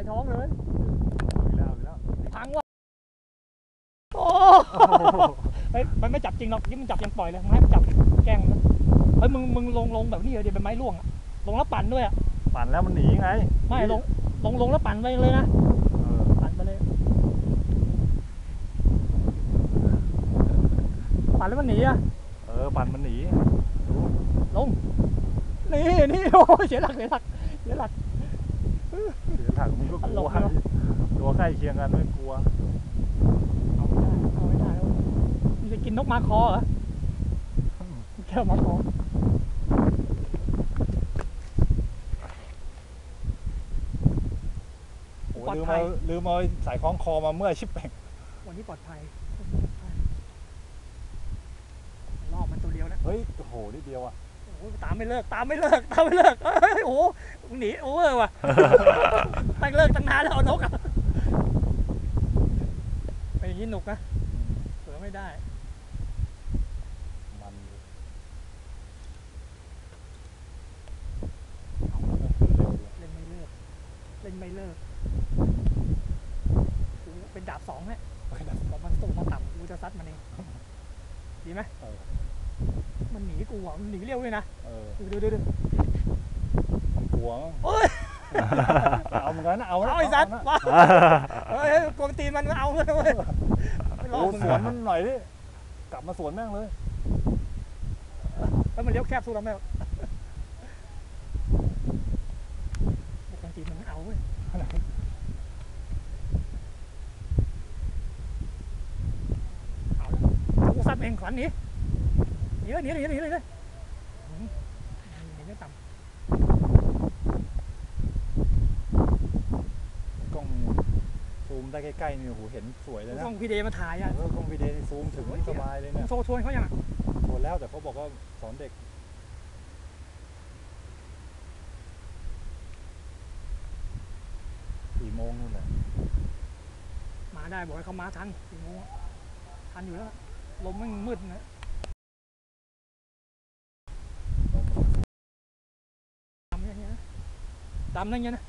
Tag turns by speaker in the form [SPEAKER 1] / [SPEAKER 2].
[SPEAKER 1] ายท้องเลย
[SPEAKER 2] อีกแล้วอีกแล้ว
[SPEAKER 1] พังว่ะโอ้เฮ้ยมันไม่จับจริงหรอกนี่มันจับยังปล่อยเลยมึงให้มันจับแกล้งมันเฮ้ยมึงมึงลงลงแบบนี้เลยเดี๋ยวเป็นไม้ร่วงอะลงแล้วปั่นด้วยอะ
[SPEAKER 2] ปั่นแล้วมันหนีไง
[SPEAKER 1] ไม่ลงลงลงแล้วปั่นไปเลยนะ
[SPEAKER 2] เออ
[SPEAKER 1] ปั่นไปเลย ปั่นแล้วมันหนีอะ
[SPEAKER 2] เออปั่นมันหนีดู
[SPEAKER 1] ลงนี่นี่โอ้ยเสียหลักเสียหลักเสียหลัก
[SPEAKER 2] เสียถังมึงก็ก
[SPEAKER 1] ตล
[SPEAKER 2] ลัว
[SPEAKER 1] กเนอะ
[SPEAKER 2] ตัวใกล้เคียงกันไม่กลัว
[SPEAKER 1] เอาไม่ได้เอาไม่ได้แล้วมึงจะกินนกมาคอเหรอแค่มาคอ
[SPEAKER 2] โอ้ยลืมเอาลืมเอาสายคล้องคอมาเมื่อยชิบแป่ง
[SPEAKER 1] วันนี้ปลอดภัยรอบมันตัวเดียวนะ
[SPEAKER 2] เฮ้ยโอ้โหนิดเดียวอะ
[SPEAKER 1] โอ้ยตามไม่เลิกตามไม่เลิกตามไม่เลิกเอ้ยโอ้โหมึงหนีโอเวอร์ว่ะ ตั้งเลิกตั้งนานแล้วเอานกอะไปอย่างนี้หนุกนะเสือไม่ได้
[SPEAKER 2] มันเลย
[SPEAKER 1] เล่นไม่เลิก เล่นไม่เลิกกูเป็นดาบสองเนี่ย
[SPEAKER 2] เฮ้ยนะ
[SPEAKER 1] บอกมันสูงมันต่ำกูจะซัดมันเองดีไหม
[SPEAKER 2] เออ
[SPEAKER 1] มันหนีกูอะมันหนีเร็วเลยนะ
[SPEAKER 2] เออ
[SPEAKER 1] ดูดูดูดู
[SPEAKER 2] มันกลัวมั้ง
[SPEAKER 1] โอ้ย
[SPEAKER 2] เอาเหมือนกันนะเอานะ
[SPEAKER 1] เอาไอ้สัตว์
[SPEAKER 2] นะ
[SPEAKER 1] มาเฮ้ยเฮ้ยกวนตีนมันเอาเลยเว้ยไม่รอ
[SPEAKER 2] โอ้
[SPEAKER 1] มึง
[SPEAKER 2] สวนมันหน่อยดิกลับมาสวนแม่งเลย
[SPEAKER 1] แล้วมันเลี้ยวแคบสู้เราไม่เอากวนตีนมันเอาเว้ยเอาแล้วกูซัดเองขวัญหนีีเลยหนีเลยหนีเลยหนีเลยหนีไม่ต่ำ
[SPEAKER 2] กล้องซูมได้ใกล้ๆนี่โอ้โหเห็นสวยเลยนะ
[SPEAKER 1] ต้องพีเดมาถ่ายอะ
[SPEAKER 2] เออกล้องวิดีโอนี่ซูมถึงสบายเลยเนี่ย
[SPEAKER 1] โทรชวนเขายังอะ
[SPEAKER 2] ชวนแล้วแต่เขาบอกว่าสอนเด็กสี่โมงนู่นแหละ
[SPEAKER 1] มาได้บอกให้เขามาทันสี่โมงทันอยู่แล้วลมมันมืดนะ
[SPEAKER 2] ตา
[SPEAKER 1] มนั่นไงนะ